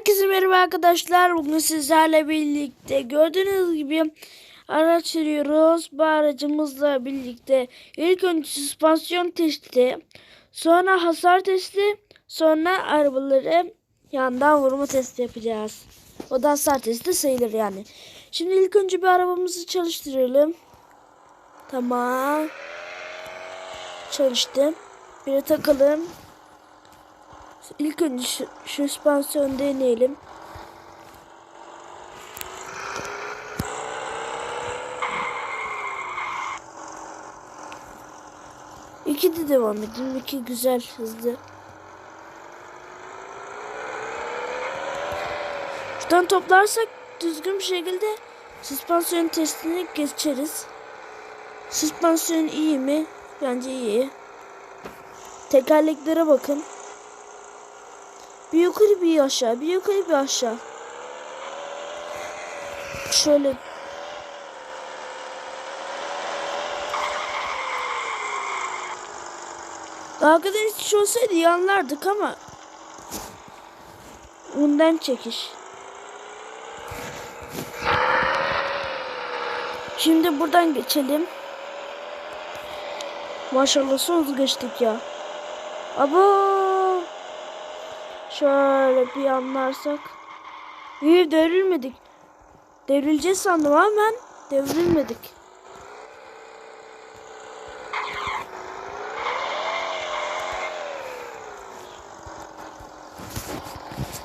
Herkese merhaba arkadaşlar. Bugün sizlerle birlikte gördüğünüz gibi araç sürüyoruz. Bu aracımızla birlikte ilk önce süspansiyon testi, sonra hasar testi, sonra arabaları yandan vurma testi yapacağız. O da hasar testi sayılır yani. Şimdi ilk önce bir arabamızı çalıştıralım. Tamam. Çalıştı. Bir takalım. İlk önce süspansiyon deneyelim. İki de devam edelim. İki güzel, hızlı. Şuradan toplarsak düzgün bir şekilde süspansiyon testini geçeriz. Süspansiyon iyi mi? Bence iyi. Tekerleklere bakın. Bir yukarı bir aşağı, bir yukarı bir aşağı. Şöyle. Arkadan hiç olsaydı yanlardık ama bundan çekiş. Şimdi buradan geçelim. Maşallah son geçtik ya. Abo. Şöyle bir anlarsak. İyi devrilmedik. Devrileceğiz sandım ama ben devrilmedik.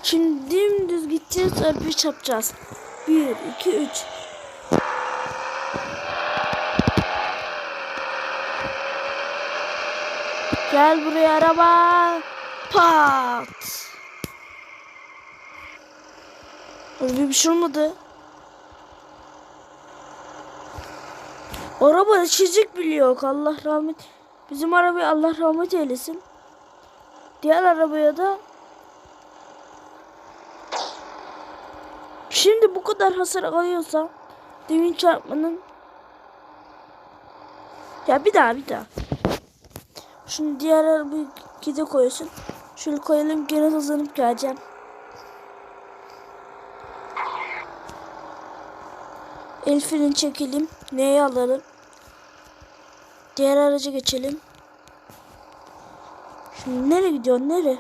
Şimdi dümdüz gideceğiz. Bir çapacağız. Bir, iki, üç. Gel buraya araba. Pat. Öyle bir şey olmadı. Araba içecek bile yok. Allah rahmet. Bizim arabaya Allah rahmet eylesin. Diğer arabaya da Şimdi bu kadar hasar alıyorsa demin çarpmanın ya bir daha bir daha. Şunu diğer arabayı gide koyuyorsun. Şöyle koyalım gene hızlanıp geleceğim. El freni çekelim. Neyi alalım? Diğer araca geçelim. Şimdi nereye gidiyorsun? Nereye?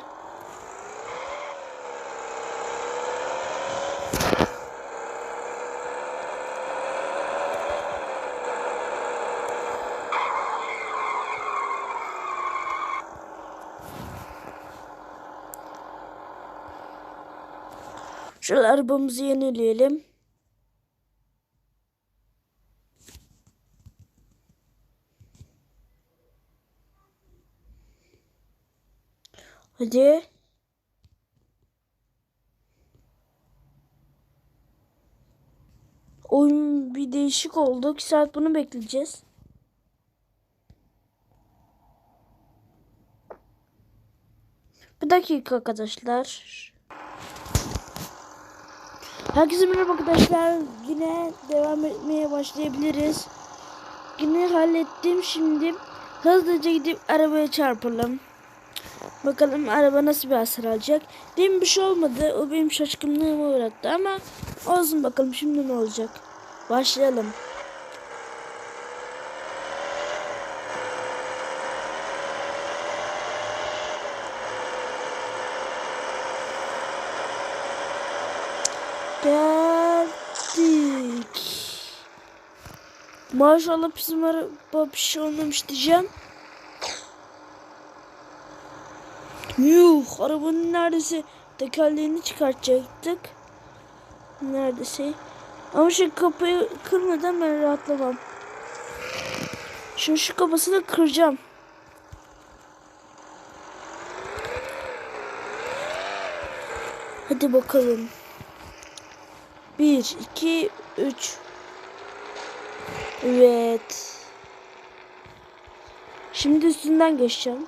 Şöyle arabamızı yenileyelim. Hadi. Oyun bir değişik oldu. 2 saat bunu bekleyeceğiz. Bir dakika arkadaşlar. Herkese merhaba arkadaşlar. Yine devam etmeye başlayabiliriz. Yine hallettim şimdi. Hızlıca gidip arabaya çarpalım. Bakalım araba nasıl bir hasar alacak. Benim bir şey olmadı. O benim şaşkınlığıma uğrattı ama olsun bakalım şimdi ne olacak. Başlayalım. Geldik. Maşallah bizim araba bir şey olmamış diyeceğim. Yuh arabanın neredeyse tekerleğini çıkartacaktık. Neredeyse. Ama şu kapıyı kırmadan ben rahatlamam. Şu şu kapısını kıracağım. Hadi bakalım. Bir, iki, üç. Evet. Şimdi üstünden geçeceğim.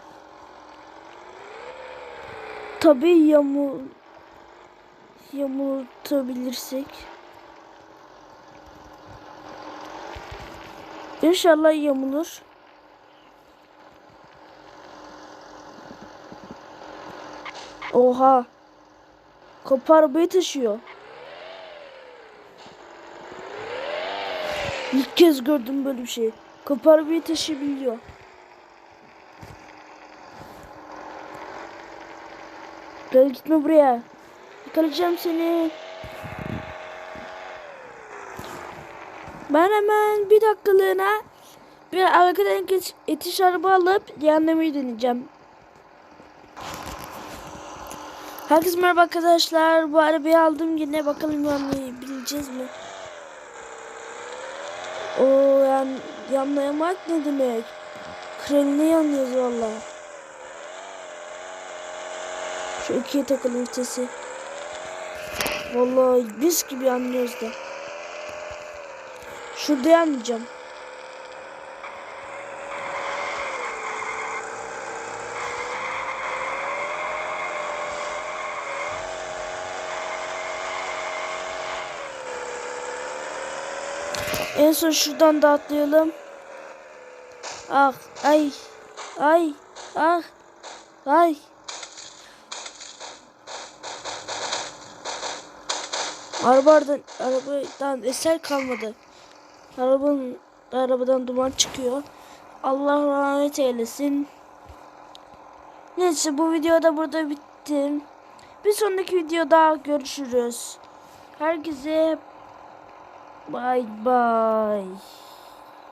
Tabii yamul yamultabilirsek. İnşallah yamulur. Oha. Kapı arabayı taşıyor. İlk kez gördüm böyle bir şey. Kapı arabayı taşıyabiliyor. Gel gitme buraya. Yakalayacağım seni. Ben hemen bir dakikalığına bir arkadan etiş araba alıp yanlamayı deneyeceğim. Herkese merhaba arkadaşlar. Bu arabayı aldım yine bakalım yanlayabileceğiz mi? O yan, yanlayamak ne demek? Krenine yanlıyoruz valla. Şu ikiye takalım vitesi. Vallahi biz gibi yanlıyoruz da. Şurada yanlayacağım. En son şuradan da atlayalım. Ah, ay, ay, ah, ay. Arabadan, arabadan eser kalmadı. Arabanın, arabadan duman çıkıyor. Allah rahmet eylesin. Neyse bu videoda burada bitti. Bir sonraki videoda görüşürüz. Herkese Bye bye.